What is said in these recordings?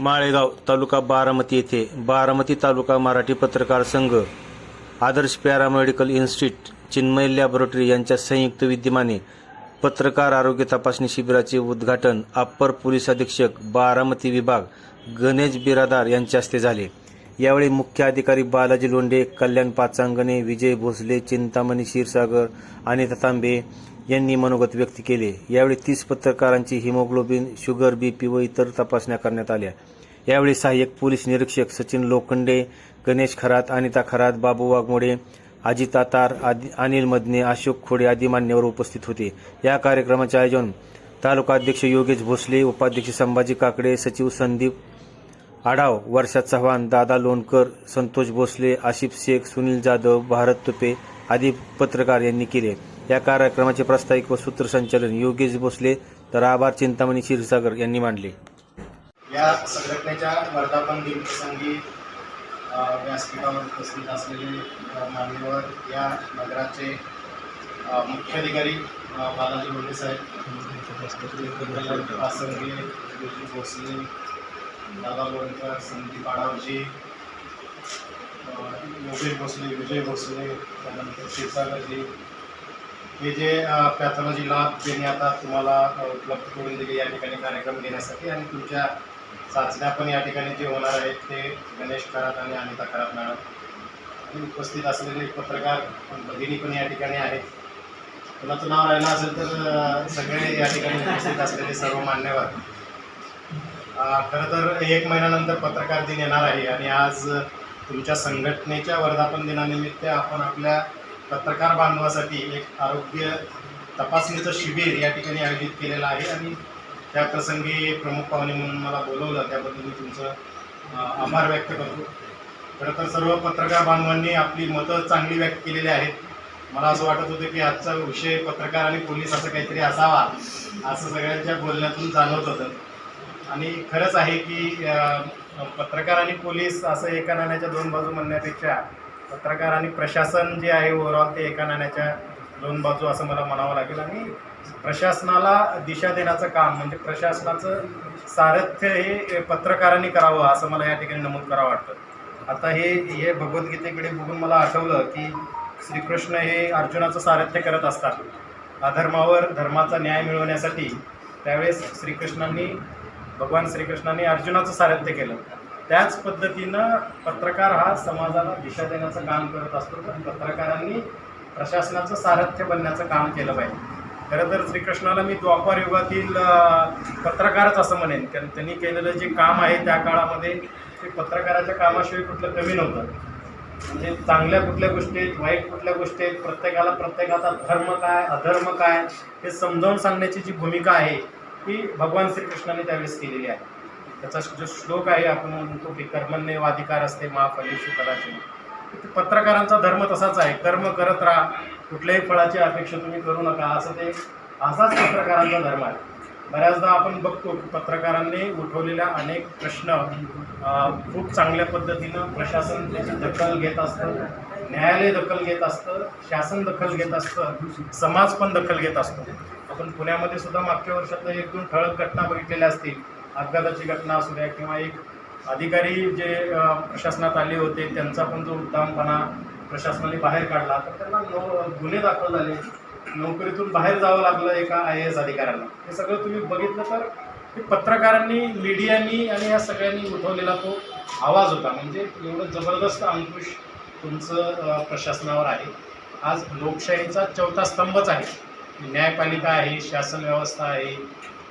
माळेगाव तालुका बारामती येथे बारामती तालुका मराठी पत्रकार संघ आदर्श पॅरामेडिकल इन्स्टिट्यूट चिन्मय लॅबोरेटरी यांच्या संयुक्त विद्यमाने पत्रकार आरोग्य तपासणी शिबिराचे उद्घाटन अप्पर पोलीस अधीक्षक बारामती विभाग गणेश बिरादार यांच्या हस्ते झाले. यावेळी मुख्य अधिकारी बालाजी लोंढे कल्याण पाचांगणे विजय भोसले चिंतामणी क्षीरसागर अनिता तांबे यांनी मनोगत व्यक्त केले. यावेळी तीस पत्रकारांची हिमोग्लोबिन शुगर बीपी व इतर तपासण्या करण्यात आल्या. यावेळी सहाय्यक पोलीस निरीक्षक सचिन लोखंडे गणेश खरात अनिता खरात बाबू वाघमोडे अजित आतार आदि अनिल मदने अशोक खोडे आदी मान्यवर उपस्थित होते. या कार्यक्रमाचे आयोजन तालुका अध्यक्ष योगेश भोसले उपाध्यक्ष संभाजी काकडे सचिव संदीप आढाव वर्षा चव्हाण दादा लोणकर संतोष भोसले आशिफ शेख सुनील जाधव भारत तुपे आदी पत्रकार यांनी केले. या कार्यक्रमाचे प्रास्ताविक व सूत्रसंचालन योगेश भोसले तर आभार चिंतामणी क्षीरसागर यांनी मांडले या संघटनेच्या वर्धापन दिन प्रसंगी व्यासपीठावर उपस्थित असलेले मान्यवर या नगराचे मुख्याधिकारी बालाजी बोंडे साहेब आसंगे योगेश भोसले दादा बोरकर संदीप आडावजी योगेश भोसले विजय भोसले त्यानंतर क्षीरसागरजी हे जे पॅथॉलॉजी लॅब ज्याने आता तुम्हाला उपलब्ध करून दिले या ठिकाणी कार्यक्रम घेण्यासाठी आणि तुमच्या चाचण्या पण या ठिकाणी जे होणार आहेत ते गणेश करात आणि अनिता करात मॅडम आणि उपस्थित असलेले पत्रकार भगिनी पण या ठिकाणी आहेत. कुणाचं नाव राहिलं असेल तर सगळे या ठिकाणी उपस्थित असलेले सर्व मान्यवर. खरं तर एक महिन्यानंतर पत्रकार दिन येणार आहे आणि आज तुमच्या संघटनेच्या वर्धापन दिनानिमित्त आपण आपल्या पत्रकार बांधवासाठी एक आरोग्य तपासणीचं शिबिर या ठिकाणी आयोजित केलेलं आहे आणि त्या प्रसंगी प्रमुख पाहुणे म्हणून मला बोलवलं त्याबद्दल मी तुमचं आभार व्यक्त करतो. खरं तर सर्व पत्रकार बांधवांनी आपली मतं चांगली व्यक्त केलेली आहेत. मला असं वाटत होतं की आजचा विषय पत्रकार आणि पोलीस असं काहीतरी असावा असं सगळ्यांच्या बोलण्यातून जाणवत होतं. आणि खरंच आहे की पत्रकार आणि पोलीस असं एका नाण्याच्या दोन बाजू म्हणण्यापेक्षा पत्रकार आणि प्रशासन जे आहे ओव्हरऑल ते एका नाण्याच्या दोन बाजू असं मला म्हणावं लागेल. आणि प्रशासनाला दिशा देण्याचं काम म्हणजे प्रशासनाचं सारथ्य हे पत्रकारांनी करावं असं मला या ठिकाणी नमूद करावं वाटतं. आता हे हे भगवद्गीतेकडे बघून मला आठवलं की श्रीकृष्ण हे अर्जुनाचं सारथ्य करत असतात. अधर्मावर धर्माचा न्याय मिळवण्यासाठी त्यावेळेस श्रीकृष्णांनी भगवान श्रीकृष्णांनी अर्जुनाचं सारथ्य केलं. त्याच पद्धतीनं पत्रकार हा समाजाला दिशा देण्याचं काम करत असतो पण पत्रकारांनी प्रशासनाचं सारथ्य बनण्याचं काम केलं पाहिजे. खरं तर श्रीकृष्णाला मी द्वापार युगातील पत्रकारच असं म्हणेन. कारण त्यांनी केलेलं जे काम आहे त्या काळामध्ये ते पत्रकाराच्या कामाशिवाय कुठलं कमी नव्हतं. म्हणजे चांगल्या कुठल्या गोष्टी आहेत वाईट कुठल्या गोष्टी आहेत प्रत्येकाला प्रत्येकाचा धर्म काय अधर्म काय हे समजावून सांगण्याची जी भूमिका आहे ती भगवान श्रीकृष्णाने त्यावेळेस केलेली आहे. त्याचा जो श्लोक आहे आपण म्हणतो की कर्मण्य अधिकार असते मा फलेशु कदाचित पत्रकारांचा धर्म तसाच आहे. कर्म करत राहा. कुठल्याही फळाची अपेक्षा तुम्ही करू नका. असं ते असाच पत्रकारांचा धर्म आहे. बऱ्याचदा आपण बघतो की पत्रकारांनी उठवलेल्या अनेक प्रश्न खूप चांगल्या पद्धतीनं प्रशासन त्याची दखल घेत असतं न्यायालय दखल घेत असतं शासन दखल घेत असतं समाज पण दखल घेत असतो. आपण पुण्यामध्ये सुद्धा मागच्या वर्षात एक दोन ठळक घटना बघितलेल्या असतील. अपघाताची घटना असू द्या किंवा एक अधिकारी जे प्रशासनात आले होते त्यांचा पण जो उद्दामपणा प्रशासनाने बाहेर काढला. तर त्यांना नो गुन्हे दाखल झाले. नोकरीतून बाहेर जावं लागलं एका आय ए एस अधिकाऱ्यांना हे सगळं तुम्ही बघितलं तर हे पत्रकारांनी मीडियानी आणि या सगळ्यांनी उठवलेला तो आवाज होता. म्हणजे एवढं जबरदस्त अंकुश तुमचं प्रशासनावर आहे. आज लोकशाहीचा चौथा स्तंभच आहे. न्यायपालिका आहे शासन व्यवस्था आहे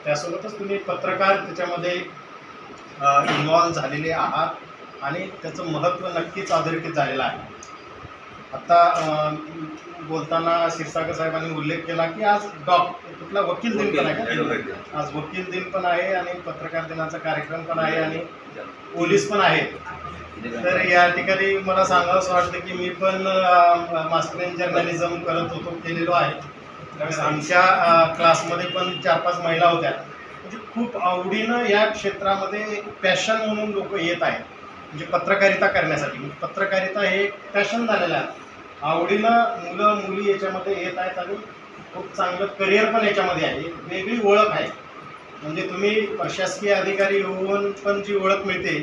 त्यासोबतच तुम्ही पत्रकार त्याच्यामध्ये इन्व्हॉल्व झालेले आहात आणि त्याचं महत्त्व नक्कीच अधोरेखित झालेलं आहे. आता बोलताना क्षीरसागर साहेबांनी उल्लेख केला की आज डॉक कुठला वकील दिन पण आहे का? आज वकील दिन पण आहे आणि पत्रकार दिनाचा कार्यक्रम पण आहे आणि पोलीस पण आहेत तर या ठिकाणी मला सांगावंसं वाटतं की मी पण मास्टर इन जर्नलिझम करत होतो केलेलो आहे. त्यावेळेस आमच्या क्लासमध्ये पण चार पाच महिला होत्या. म्हणजे खूप आवडीनं या क्षेत्रामध्ये पॅशन म्हणून लोक येत आहेत. म्हणजे पत्रकारिता करण्यासाठी. म्हणजे पत्रकारिता हे पॅशन झालेलं आहे. आवडीनं मुलं मुली याच्यामध्ये येत आहेत आणि खूप चांगलं करिअर पण याच्यामध्ये आहे. एक वेगळी ओळख आहे. म्हणजे तुम्ही प्रशासकीय अधिकारी होऊन पण जी ओळख मिळते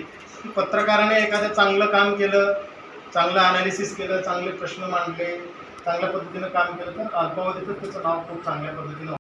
की पत्रकाराने एखादं चांगलं काम केलं चांगलं अनालिसिस केलं चांगले प्रश्न मांडले चांगल्या पद्धतीनं काम केलं तर अल्पावधीतच त्याचं नाव खूप चांगल्या पद्धतीनं